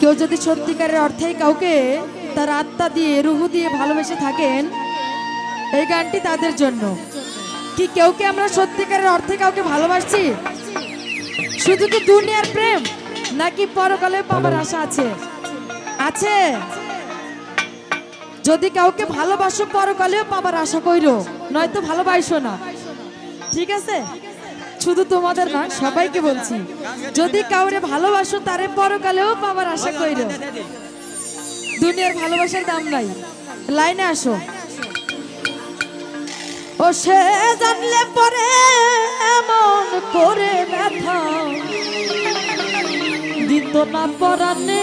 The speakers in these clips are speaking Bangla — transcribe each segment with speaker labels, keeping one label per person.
Speaker 1: কেউ যদি সত্যিকারের অর্থেই কাউকে তার আত্মা দিয়ে রুহু দিয়ে ভালোবেসে থাকেন এই গানটি তাদের জন্য। কি কেউ কি আমরা সত্যিকারের অর্থে কাউকে ভালোবাসছি? শুধু কি দুনিয়ার প্রেম নাকি পরকালে পাবার আশা আছে? আছে। যদি কাউকে ভালোবাসো পরকালেও পাবার আশা কইরো নয়তো ভালোবাসো না। ঠিক আছে? শুধু তোমাদের না সবাইকে বলছি, যদি কাউরে ভালোবাসো, তারে পরকালেও পাবার আশা কইরো। দুনিয়ার ভালোবাসার দাম নাই। লাইনে আসো। ও, সে জানলে পরে এমন করে ব্যথা। দিত না পরানে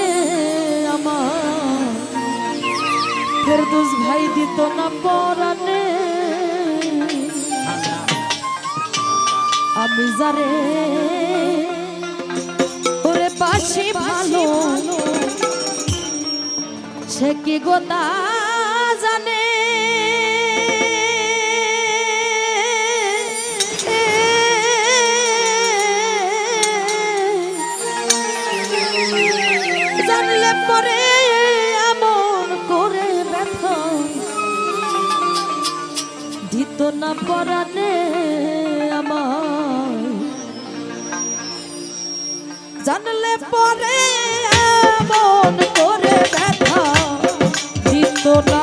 Speaker 1: আমার। ফেরদুস ভাই, দিত না পরানে যারে ওরে পাশে ভালো। সে কি গোদা জানে? জানলে পরে এমন করে ব্যথা দিত না পরানে আমার জানলে পরে মন করে ব্যথা দিত না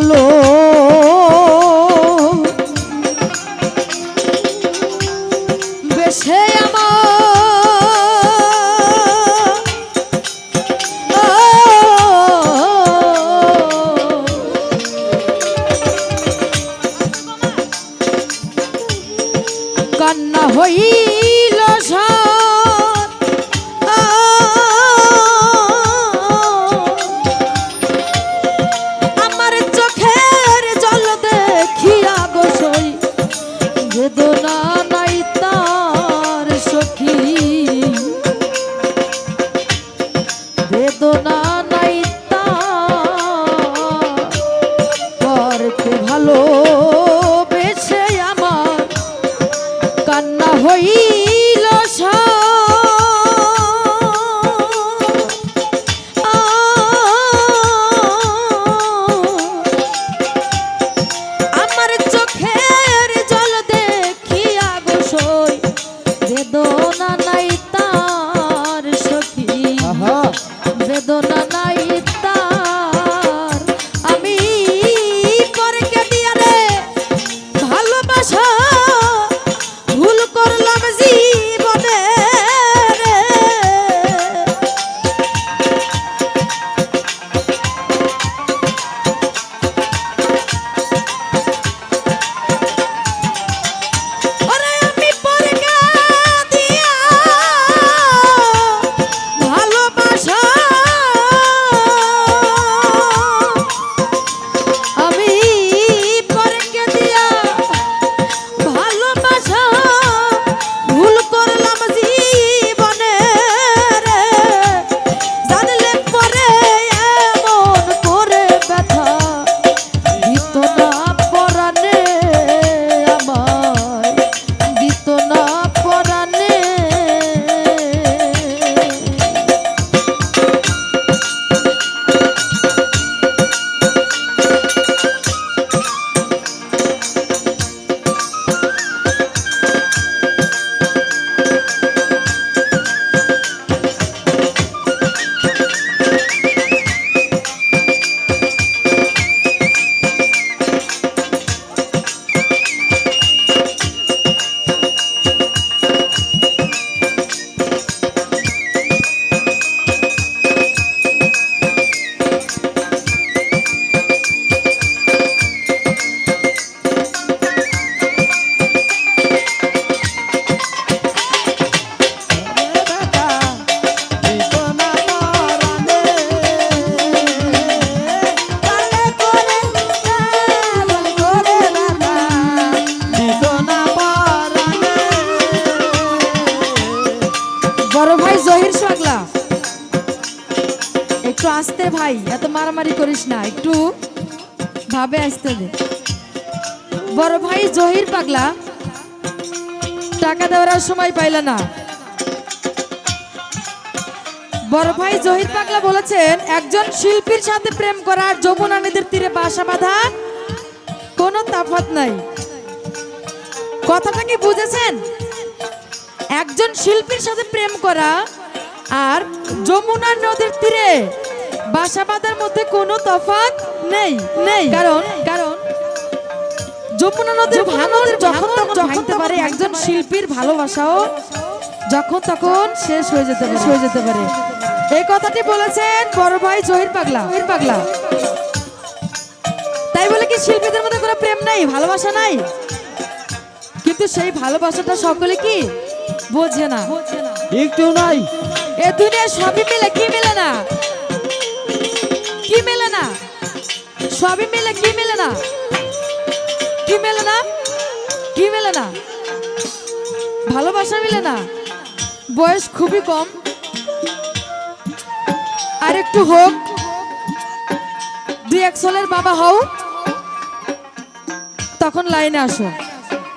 Speaker 1: ভালো ভাবে আসতে দে বড় ভাই জহির পাগলা, টাকা দেওয়ার সময় পাইল না। বড় ভাই জহির পাগলা বলেছেন, একজন শিল্পীর সাথে প্রেম করা আর যমুনা নদীর তীরে বাসা বাঁধা কোনো তাফাত নাই। কথাটা কি বুঝেছেন? একজন শিল্পীর সাথে প্রেম করা আর যমুনা নদীর তীরে বাসা বাঁধার মধ্যে কোনো তফাৎ নেই নেই। কারণ কারণ যমুনা নদীর ভাঙন যখন তখন ভাঙতে পারে একজন শিল্পীর ভালোবাসাও যখন তখন শেষ হয়ে যেতে পারে। হয়ে যেতে পারে। এই কথাটি বলেছেন বড় ভাই জহির পাগলা। জহির পাগলা। তাই বলে কি শিল্পীদের মধ্যে কোনো প্রেম নাই ভালোবাসা নাই? কিন্তু সেই ভালোবাসাটা সকলে কি বোঝে না।
Speaker 2: একটু নাই।
Speaker 1: এ দুনিয়া সবই মিলে কি মিলে না? কি মিলে সবই মিলে কি মিলে না কি মেলে না কি মেলে না ভালোবাসা মিলে না বয়স খুবই কম. আর একটু হোক। দুই এক সালের বাবা হও। তখন লাইনে আসো।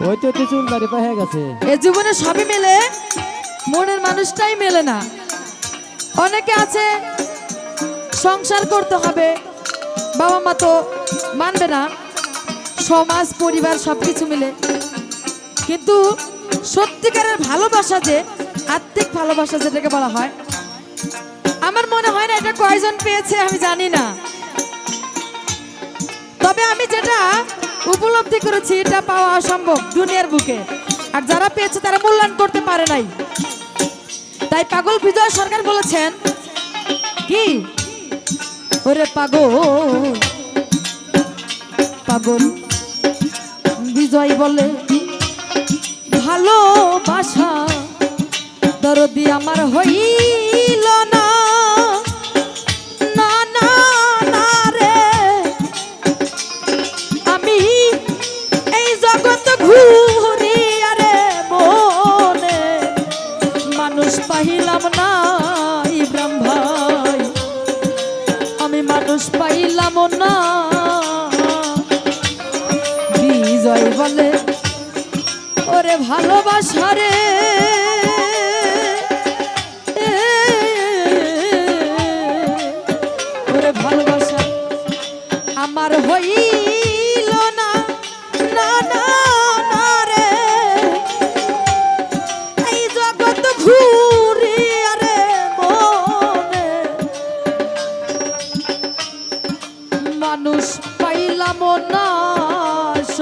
Speaker 2: ওই তো চুল দাড়ি হয়ে গেছে।
Speaker 1: এ জীবনে সবই মেলে। মনের মানুষটাই মেলে না। অনেকে আছে সংসার করতে হবে। বাবা মা তো মানবে না। সমাজ, পরিবার সব কিছু মিলে। কিন্তু সত্যিকারের ভালোবাসা যে, আত্মিক ভালোবাসা যেটাকে বলা হয়, আমার মনে হয় না এটা কয়জন পেয়েছে আমি জানি না। তবে আমি যেটা উপলব্ধি করেছি, এটা পাওয়া অসম্ভব দুনিয়ার বুকে। আর যারা পেয়েছে, তারা মূল্যায়ন করতে পারে নাই। তাই পাগল বিজয় সরকার বলেছেন, কি? ওরে পাগল। পাগল। বিজয় বলে ভালোবাসা দরদি আমার হইল মানুষ পাইলাম না। বিজয় বলে ওরে ভালোবাসারে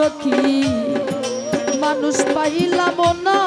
Speaker 1: সখী মানুষ পাইলাম না।